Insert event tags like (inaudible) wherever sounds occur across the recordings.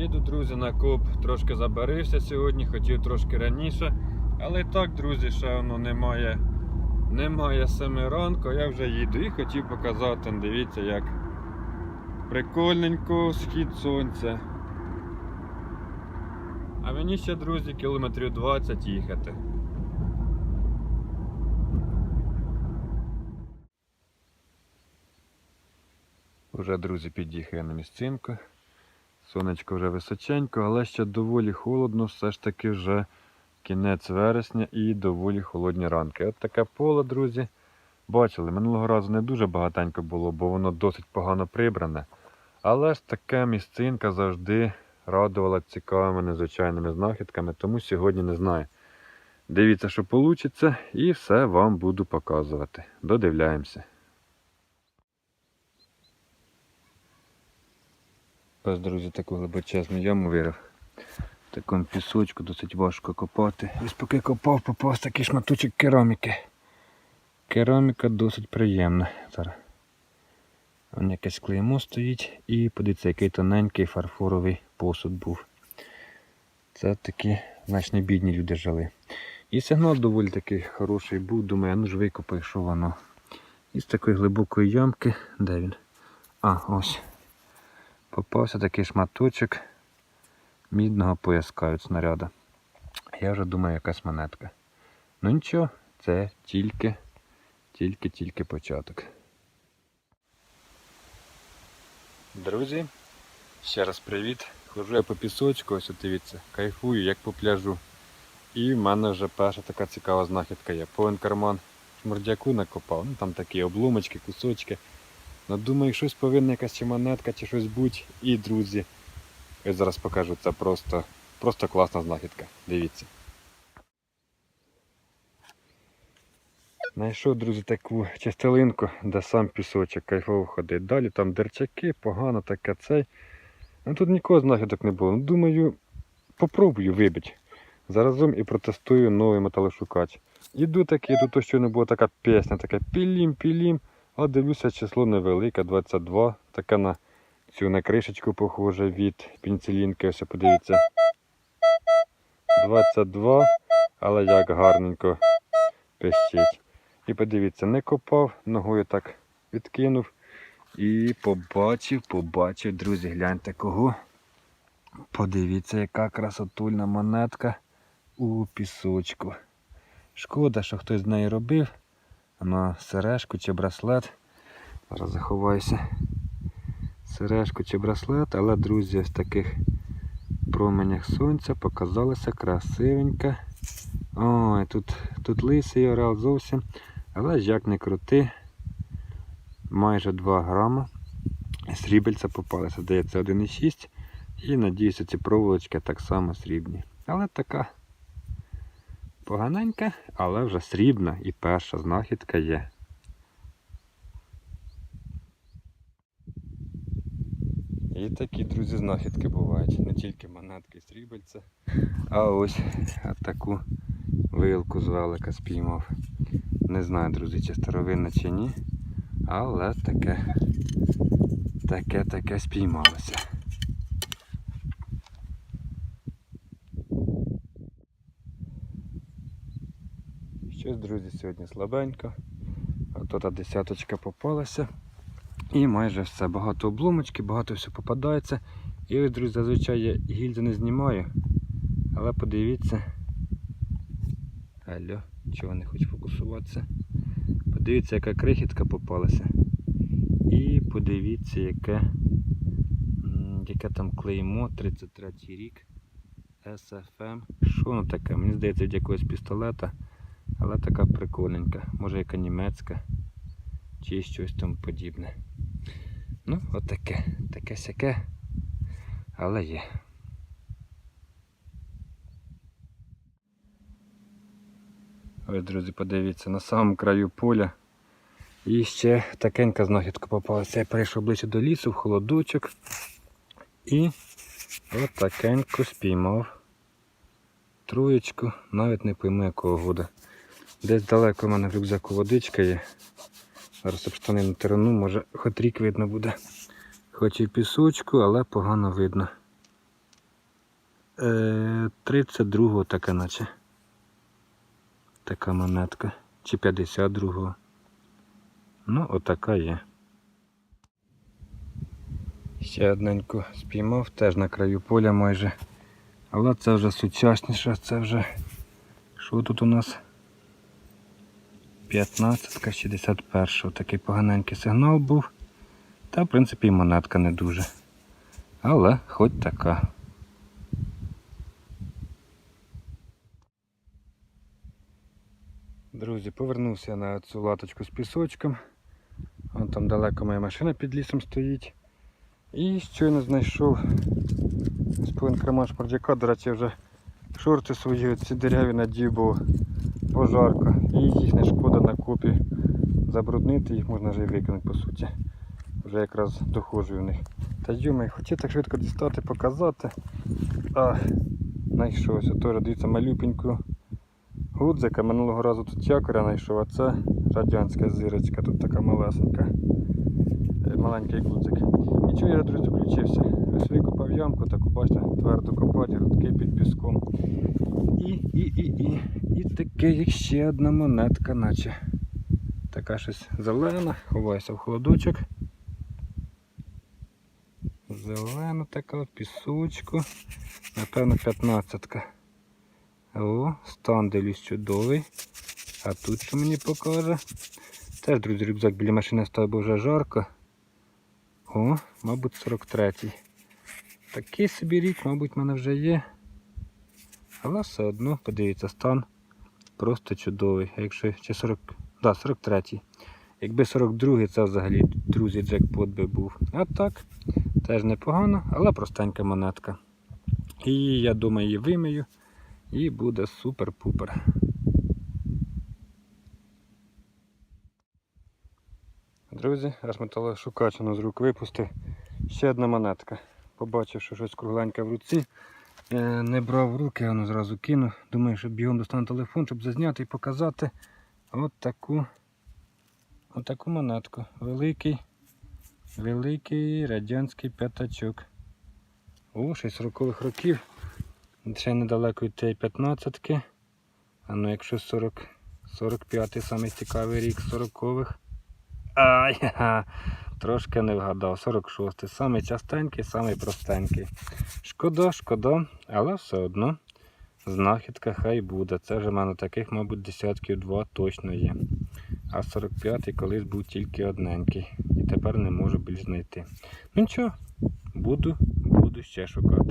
Їду, друзі, на коп, трошки забарився сьогодні, хотів трошки раніше. Але так, друзі, ще воно немає. Немає семи ранку, я вже їду і хотів показати, дивіться, як прикольненько схід сонця. А мені ще, друзі, кілометрів 20 їхати. Уже, друзі, під'їхав я на місцинку. Сонечко вже височенько, але ще доволі холодно, все ж таки вже кінець вересня і доволі холодні ранки. От таке поле, друзі. Бачили, минулого разу не дуже багатенько було, бо воно досить погано прибране. Але ж така місцинка завжди радувала цікавими незвичайними знахідками, тому сьогодні не знаю. Дивіться, що вийде, і все вам буду показувати. Додивляємося. Ось, друзі, таку глибочезну яму вирив. В такому пісочку досить важко копати. Ось поки копав, попав такий шматочок кераміки. Кераміка досить приємна. Зараз. Вон якесь клеймо стоїть і подивіться, який тоненький фарфоровий посуд був. Це такі, значить, не бідні люди жили. І сигнал доволі такий хороший був. Думаю, ну ж викопай, що воно. Із такої глибокої ямки, де він? А, ось. Попався такий шматочок мідного пояска від снаряда. Я вже думаю, якась монетка. Ну нічого, це тільки, тільки-тільки початок. Друзі, ще раз привіт. Хожу я по пісочку, ось дивіться, кайфую, як по пляжу. І в мене вже перша така цікава знахідка є. Повен карман шмурдяку накопав. Ну там такі обломочки, кусочки. Думаю, щось повинна якась монетка, чи щось бути. І друзі, я зараз покажу, це просто, просто класна знахідка. Дивіться. Знайшов, друзі, таку частелинку, де сам пісочок кайфово ходить. Далі там дерчаки, погано таке цей. Ну тут нікого знахідок не було. Ну, думаю, попробую вибити. Заразом і протестую новий металошукач. Іду такий, тут щойно була така пісня, така пілім-пілім. А дивлюся, число невелике, 22. Таке на цю на кришечку похоже від пенцилінки. Ось подивіться. 22, але як гарненько пищить. І подивіться, не копав, ногою так відкинув. І побачив, побачив, друзі, гляньте кого. Подивіться, яка красотульна монетка у пісочку. Шкода, що хтось з неї робив. На сережку чи браслет. Зараз заховаюся. Сережку чи браслет, але, друзі, в таких променях сонця показалася красивенька. Ой, тут, тут лисий орел зовсім. Але ж як не крути, майже 2 грама. Срібельця попалися, здається, 1,6. І надіюся, ці проволочки так само срібні. Але така поганенька, але вже срібна і перша знахідка є. І такі, друзі, знахідки бувають. Не тільки монетки і срібельця, а ось таку вилку з велика спіймав. Не знаю, друзі, чи старовинна чи ні, але таке, таке, таке спіймалося. Щось, друзі, сьогодні слабенько. А тут десяточка попалася. І майже все. Багато обломочки, багато все попадається. І ось, друзі, зазвичай я гільзи не знімаю. Але подивіться. Алло, чого не хоче фокусуватися. Подивіться, яка крихітка попалася. І подивіться, яке, яке там клеймо 33 рік. SFM. Що воно таке? Мені здається, від якогось пістолета. Але така прикольненька. Може яка німецька чи щось там подібне. Ну, от таке, сяке, але є. Ось, друзі, подивіться, на самому краю поля. І ще такенька знахідка попалася. Я перейшов ближче до лісу, в холодочок. І от спіймав троєчку, навіть не пойму якого года. Десь далеко в мене в рюкзаку водичка є. Зараз об штани на тирану, може хоч рік видно буде. Хоч і пісочку, але погано видно. Е, 32-го така наче. Така монетка. Чи 52-го. Ну, отака є. Ще одненьку спіймав, теж на краю поля майже. Але це вже сучасніше, це вже. Що тут у нас? 15 61 Такий поганенький сигнал був. Та, в принципі, і монетка не дуже. Але хоч така. Друзі, повернувся на цю латочку з пісочком. Вон там далеко моя машина під лісом стоїть. І щойно знайшов спин креман шмардяка, до речі, вже шорти свої ці дереві надів, бо пожарка. І їх не шкода на копі забруднити, їх можна вже і викинути по суті. Вже якраз доходжу в них. Та йоми, хотів так швидко дістати, показати. А, знайшовся. Теж дивіться малюпеньку гудзика. Минулого разу тут якоря знайшов, а це радянська зірочка, тут така малесенька. Е, Маленький гудзик. І чого я, друзі, включився? Ось викопав ямку, таку бачите, твердо копати, рудки під піском. І, і, і, і. І таке, як ще одна монетка, наче. Така щось зелена, ховайся в холодочок. Зелена така пісочку. Напевно, 15-ка. О, стан дивлюсь чудовий. А тут що мені покаже? Теж, друзі, рюкзак біля машини став, бо вже жарко. О, мабуть, 43-й. Такий собі рік, мабуть, в мене вже є. Але все одно, подивіться, стан просто чудовий. А якщо чи 40. Да, 43-й. Якби 42-й, це взагалі, друзі, джекпот би був. А так, теж непогано, але простенька монетка. І я думаю, її вимию. І буде супер-пупер. Друзі, аж металошукач воно з рук випустив. Ще одна монетка. Побачив, що щось кругленьке в руці. Е, Не брав в руки, воно зразу кинув. Думаю, що бігом достану телефон, щоб зазняти і показати от таку, от таку монетку. Великий, великий радянський п'ятачок. О, ще 40-х років. Ще недалеко від тієї 15-ки. А ну якщо 40, 45-й самий цікавий рік 40-х. Ай, трошки не вгадав. 46-й. Самий частенький, самий простенький. Шкода, шкода, але все одно знахідка хай буде. Це вже в мене таких, мабуть, десятків два точно є. А 45-й колись був тільки одненький. І тепер не можу більш знайти. Ну нічого, буду, буду ще шукати.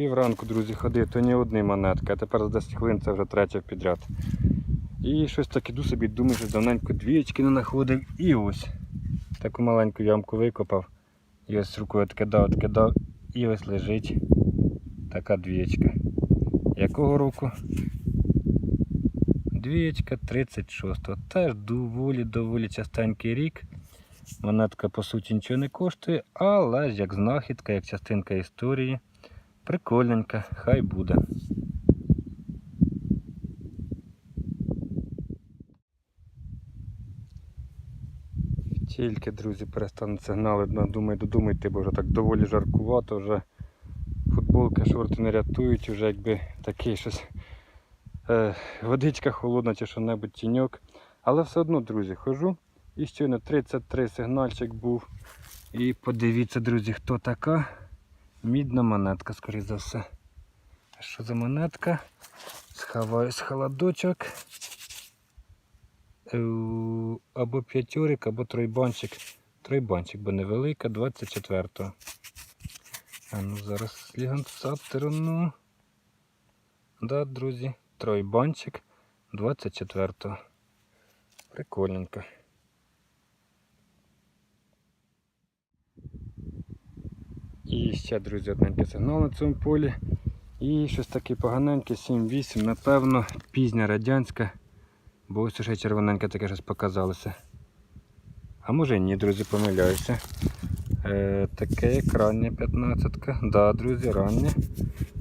Півранку, друзі, ходив, то ні одні монетки, а тепер за 10 хвилин це вже третя підряд. І щось так іду собі, думаю, що давненько двієчки не знаходив. І ось таку маленьку ямку викопав. І ось рукою откидав, откидав. І ось лежить така двієчка. Якого року? Двієчка 36-го. Теж доволі доволі частенький рік. Монетка по суті нічого не коштує, але як знахідка, як частинка історії. Прикольненька, хай буде. Тільки, друзі, перестануть сигнали, ну, думаю, додумайте, бо вже так доволі жаркувато, вже футболки, шорти не рятують, вже якби такий щось е, водичка холодна чи що-небудь тіньок. Але все одно, друзі, хожу. І щойно 33 сигнальчик був. І подивіться, друзі, хто така. Мідна монетка, скоріше за все. Що за монетка? Сховаю з холодочок. Е, Або п'ятьорик, або тройбанчик. Тройбанчик, бо невелика, 24-го. А ну зараз слігансатерну. Да, друзі, тройбанчик 24-го. Прикольненько. І ще, друзі, одненький сигнал на цьому полі. І щось таке поганеньке, 7-8, напевно, пізня радянська. Бо ось ще червоненьке таке щось показалося. А може і ні, друзі, помиляюся. Е, таке як рання 15-ка. Да, друзі, рання.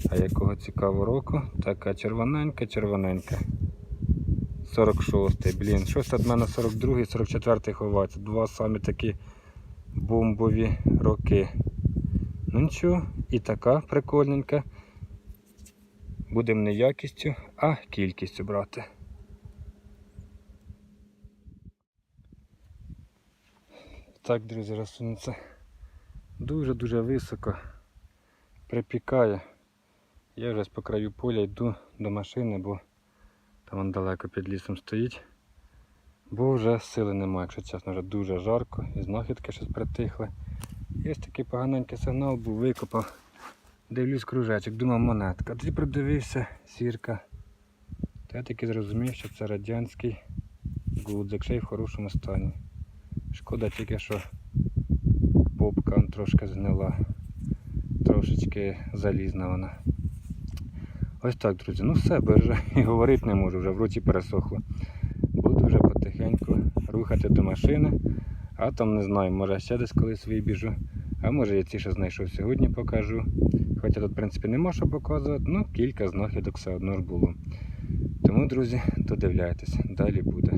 А якого цікавого року? Така червоненька, червоненька. 46-й, блін, щось від мене 42-й, 44-й ховається. Два самі такі бомбові роки. Ну нічого, і така прикольненька. Будемо не якістю, а кількістю брати. Так, друзі, сонце дуже-дуже високо припікає. Я вже по краю поля йду до машини, бо там он далеко під лісом стоїть. Бо вже сили немає, якщо чесно, вже дуже жарко і знахідки щось притихли. Ось такий поганенький сигнал був, викопав. Дивлюсь кружечок, думав монетка. Тоді придивився сірка. Та я таки зрозумів, що це радянський гудзик, ще й в хорошому стані. Шкода тільки, що попка трошки згнила, трошечки залізна вона. Ось так, друзі. Ну все, бо вже і говорити не можу, вже в роті пересохло. Буду вже потихеньку рухати до машини, а там не знаю, може ще десь колись вибіжу. А може я ці ще знайшов сьогодні покажу. Хоча тут, в принципі, нема що показувати, ну кілька знахідок все одно ж було. Тому, друзі, додивляйтесь, далі буде.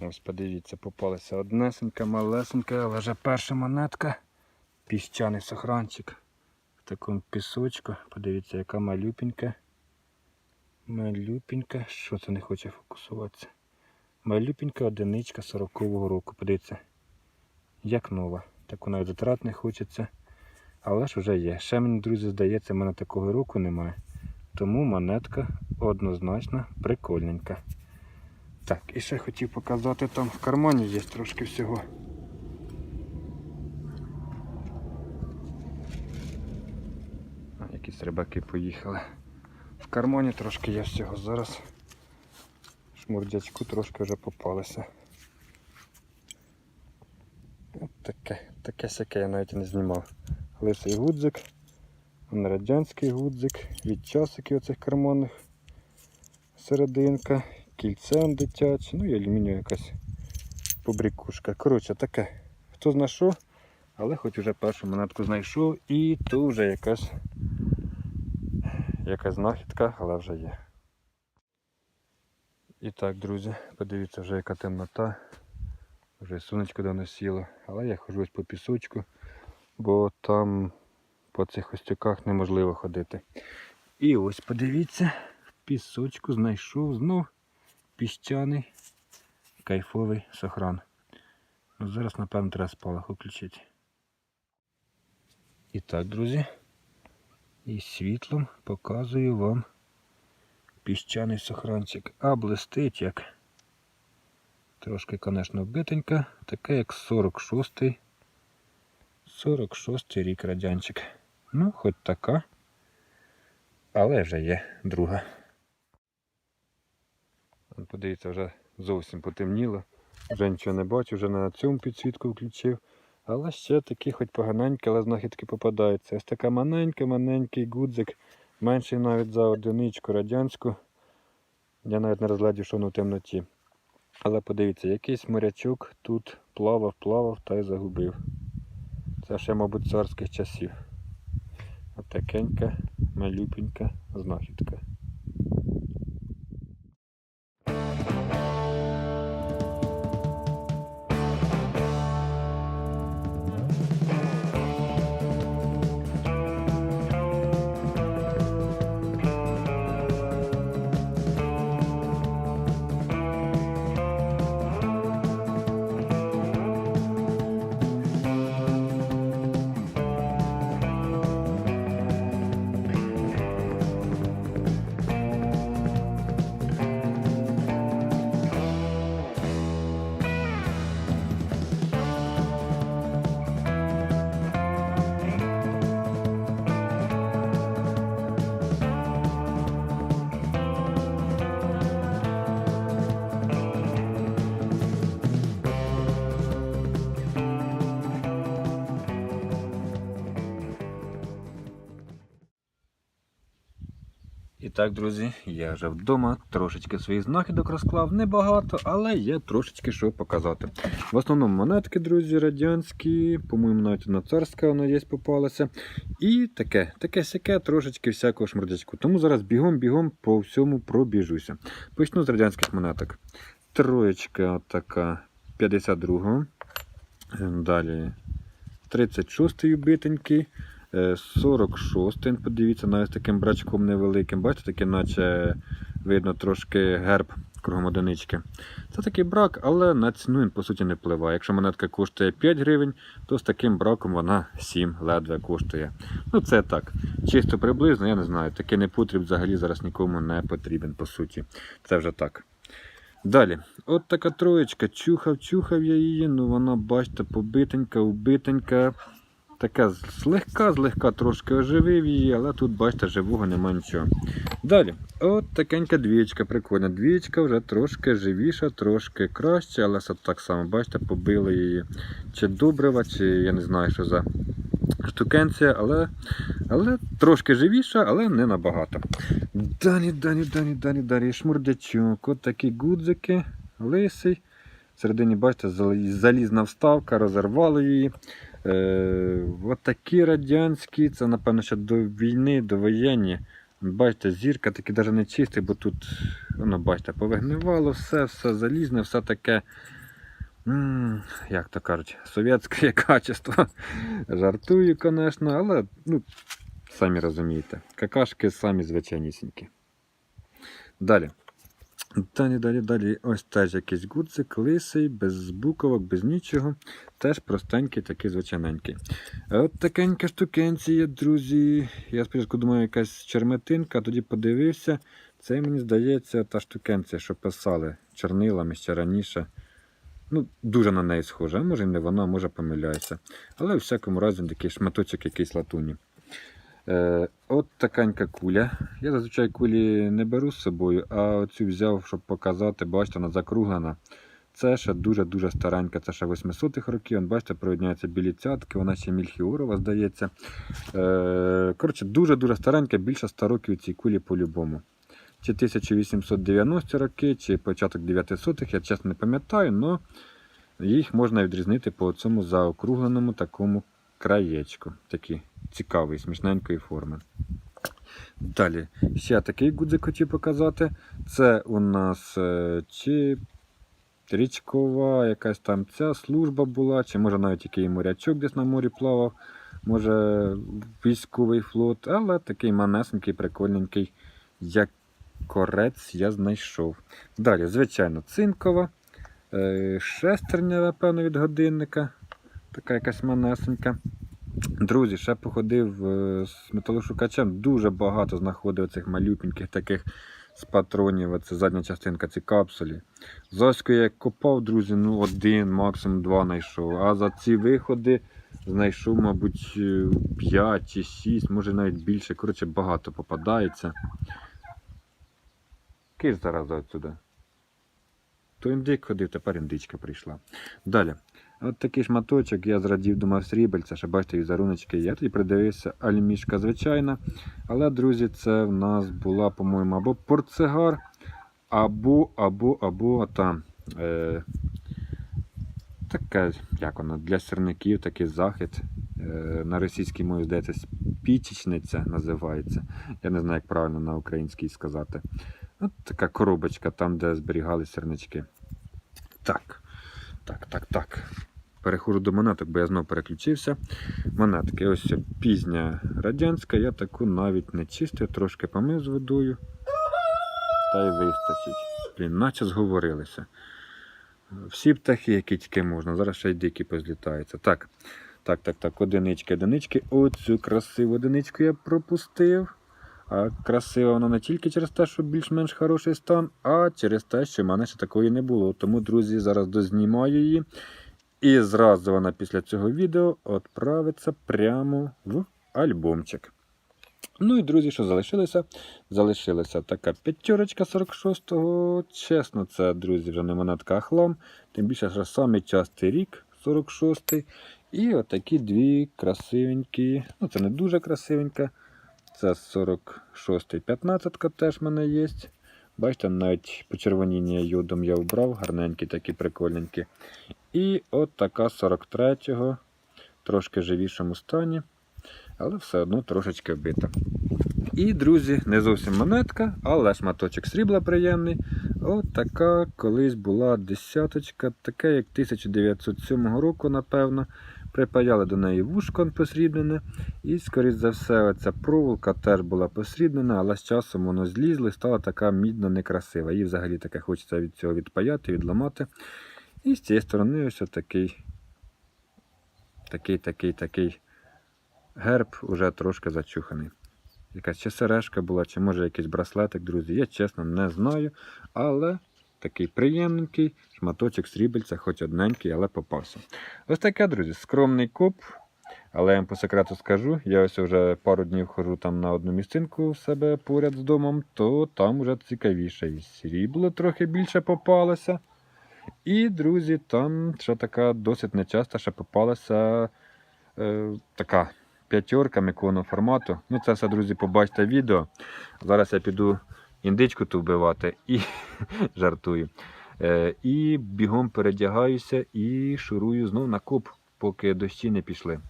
Ось подивіться, попалася однесенька, малесенька, але вже перша монетка. Піщаний сохранчик. Такому пісочку. Подивіться, яка малюпенька. Малюпенька. Що це не хоче фокусуватися? Малюпенька одиничка 40-го року. Подивіться. Як нова. Таку навіть затрат не хочеться. Але ж вже є. Ще мені, друзі, здається, в мене такого року немає. Тому монетка однозначно прикольненька. Так, і ще хотів показати, там в кармані є трошки всього. А, якісь рибаки поїхали. В кармані трошки є всього. Зараз шмурдячку трошки вже попалися. От таке, таке сяке я навіть не знімав. Лисий гудзик, радянський гудзик, від часиків оцих карманних серединка кільце дитяче, ну і алюмінієва якась побрікушка. Коротше, таке. Хто зна що, але хоч вже першу монетку знайшов і то вже якась якась знахідка, але вже є. І так, друзі, подивіться вже яка темнота. Вже сонечко давно сіло, але я хожу ось по пісочку, бо там по цих остюках неможливо ходити. І ось подивіться, в пісочку знайшов знов піщаний кайфовий сохран. Ну, Зараз, напевно, треба спалах включити. І так, друзі, і світлом показую вам піщаний сохранчик. А блистить як. Трошки, звісно, битенька, таке як 46-й 46-й рік радянчик. Ну, хоч така, але вже є друга. Подивіться, вже зовсім потемніло. Вже нічого не бачу, вже на цьому підсвітку включив. Але ще такі хоч поганенькі, але знахідки попадаються. Ось така маленька, маленький гудзик, менший навіть за одиничку радянську. Я навіть не розглядів, що воно в темноті. Але подивіться, якийсь морячок тут плавав, плавав та й загубив. Це ще, мабуть, царських часів. Отакенька, малюпенька знахідка. І так, друзі, я вже вдома трошечки своїх знахідок розклав. Небагато, але є трошечки що показати. В основному монетки, друзі, радянські, по-моєму, навіть одна царська вона є попалася. І таке, таке сяке, трошечки всякого шмурдячку. Тому зараз бігом-бігом по всьому пробіжуся. Почну з радянських монеток. Троєчка така 52-го. Далі 36-й битенький. 46 він, подивіться, навіть з таким брачком невеликим. Бачите, таке, наче видно трошки герб кругом одинички. Це такий брак, але на ціну він по суті не впливає. Якщо монетка коштує 5 гривень, то з таким браком вона 7 ледве коштує. Ну це так. Чисто приблизно, я не знаю. Такий непотріб взагалі зараз нікому не потрібен, по суті. Це вже так. Далі, от така троєчка. Чухав, чухав я її, ну вона, бачите, побитенька, убитенька. Така злегка, злегка трошки оживив її, але тут, бачите, живого нема нічого. Далі, от такенька двічка, прикольна. Двічка вже трошки живіша, трошки краще, але так само, бачите, побили її. Чи добрива, чи я не знаю, що за штукенція, але, але трошки живіша, але не набагато. Далі, далі, далі, далі, далі. Шмурдячок. От такі гудзики, лисий. Всередині, бачите, залізна вставка, розірвало її. Е, от такі радянські, це, напевно, ще до війни, до воєнні. Бачите, зірка таки навіть не чистий, бо тут, воно, бачите, повигнивало, все, все залізне, все таке. м, Як то кажуть, совєтське (laughs) качество. Жартую, звісно, але ну, самі розумієте. Какашки самі звичайнісінькі. Далі. Далі, далі, далі. Ось теж якийсь гудзик, лисий, без буковок, без нічого. Теж простенький, такий звичайненький. От такенька штукенція, друзі. Я спочатку думав, якась черметинка, тоді подивився. Це мені здається та штукенція, що писали чорнилами ще раніше. Ну, дуже на неї схоже, може і не вона, може помиляюся. Але у всякому разі такий шматочок якийсь латуні. Е, от такенька куля. Я зазвичай кулі не беру з собою, а оцю взяв, щоб показати, бачите, вона закруглена. Це ще дуже-дуже старенька, це ще 800-х років. Бачите, провідняються білі цятки, вона ще мільхіорова, здається. Е, коротше, дуже-дуже старенька, більше 100 років цій кулі по-любому. Чи 1890 роки, чи початок 900-х, я чесно не пам'ятаю, але їх можна відрізнити по цьому заокругленому такому краєчку. Такий цікавий, смішненької форми. Далі, ще такий гудзик хотів показати. Це у нас е, чи річкова якась там ця служба була, чи може навіть який морячок десь на морі плавав, може військовий флот, але такий манесенький, прикольненький, як корець я знайшов. Далі, звичайно, цинкова, е, шестерня, напевно, від годинника. Така якась манесенька. Друзі, ще походив е, з металошукачем, дуже багато знаходив цих малюпеньких таких з патронів. Оце задня частинка, ці капсулі. Зоську я як копав, друзі, ну один, максимум два знайшов. А за ці виходи знайшов, мабуть, 5 чи 6, може навіть більше. Коротше, багато попадається. Киш зараз отсюди. То індик ходив, тепер індичка прийшла. Далі. От такий шматочок, я зрадів, думав, срібельця, ще бачите, візеруночки. Я тоді придивився альмішка звичайна. Але, друзі, це в нас була, по-моєму, або портсигар, або, або, або там. Е, таке, як воно, для сірників такий захід. Е, на російській мові, здається, спічечниця називається. Я не знаю, як правильно на українській сказати. От така коробочка, там, де зберігали сірнички. Так. Так, так, так. Переходжу до монеток, бо я знову переключився. Монетки, ось пізня радянська, я таку навіть не чистив, трошки помив з водою. Та й вистачить. Наче зговорилися. Всі птахи, які тільки можна. Зараз ще й дикі позлітаються. Так, так, так, так, одинички, одинички. Оцю красиву одиничку я пропустив. А красива вона не тільки через те, що більш-менш хороший стан, а через те, що в мене ще такої не було. Тому, друзі, зараз дознімаю її. І зразу вона після цього відео відправиться прямо в альбомчик. Ну і друзі, що залишилося? Залишилася така п'ятерочка 46-го. Чесно, це, друзі, вже не монетка а хлам. Тим більше, що самий частий рік 46-й. І отакі дві красивенькі. Ну, це не дуже красивенька. Це 46-й 15 теж в мене є. Бачите, навіть почервоніння йодом я вбрав, гарненькі, такі прикольненькі. І от така 43-го, трошки живішому стані, але все одно трошечки вбита. І, друзі, не зовсім монетка, але шматочок срібла приємний. От така колись була десяточка, таке як 1907 року, напевно. Припаяли до неї вушко посрібнене. І, скоріш за все, оця проволока теж була посрібнена, але з часом воно злізло і стала така мідно некрасива. Її взагалі таке хочеться від цього відпаяти, відламати. І з цієї сторони ось такий, такий, такий, такий герб уже трошки зачуханий. Якась чи сережка була, чи може якийсь браслетик, друзі. Я чесно не знаю. Але такий приємненький шматочок срібельця, хоч одненький, але попався. Ось таке, друзі, скромний коп. Але я вам по секрету скажу, я ось вже пару днів хожу там на одну місцинку в себе поряд з домом, то там вже цікавіше. І срібло трохи більше попалося. І, друзі, там ще така досить нечаста ще попалася е, така п'ятерка миконого формату. Ну, це все, друзі, побачите відео. Зараз я піду індичку ту вбивати і (laughs) жартую. Е, і бігом передягаюся і шурую знов на куб, поки дощі не пішли.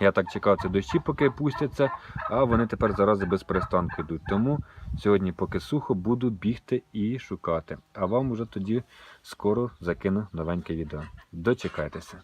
Я так чекав ці дощі, поки пустяться, а вони тепер зараз без перестанку йдуть. Тому сьогодні, поки сухо, буду бігти і шукати. А вам уже тоді скоро закину новеньке відео. Дочекайтеся.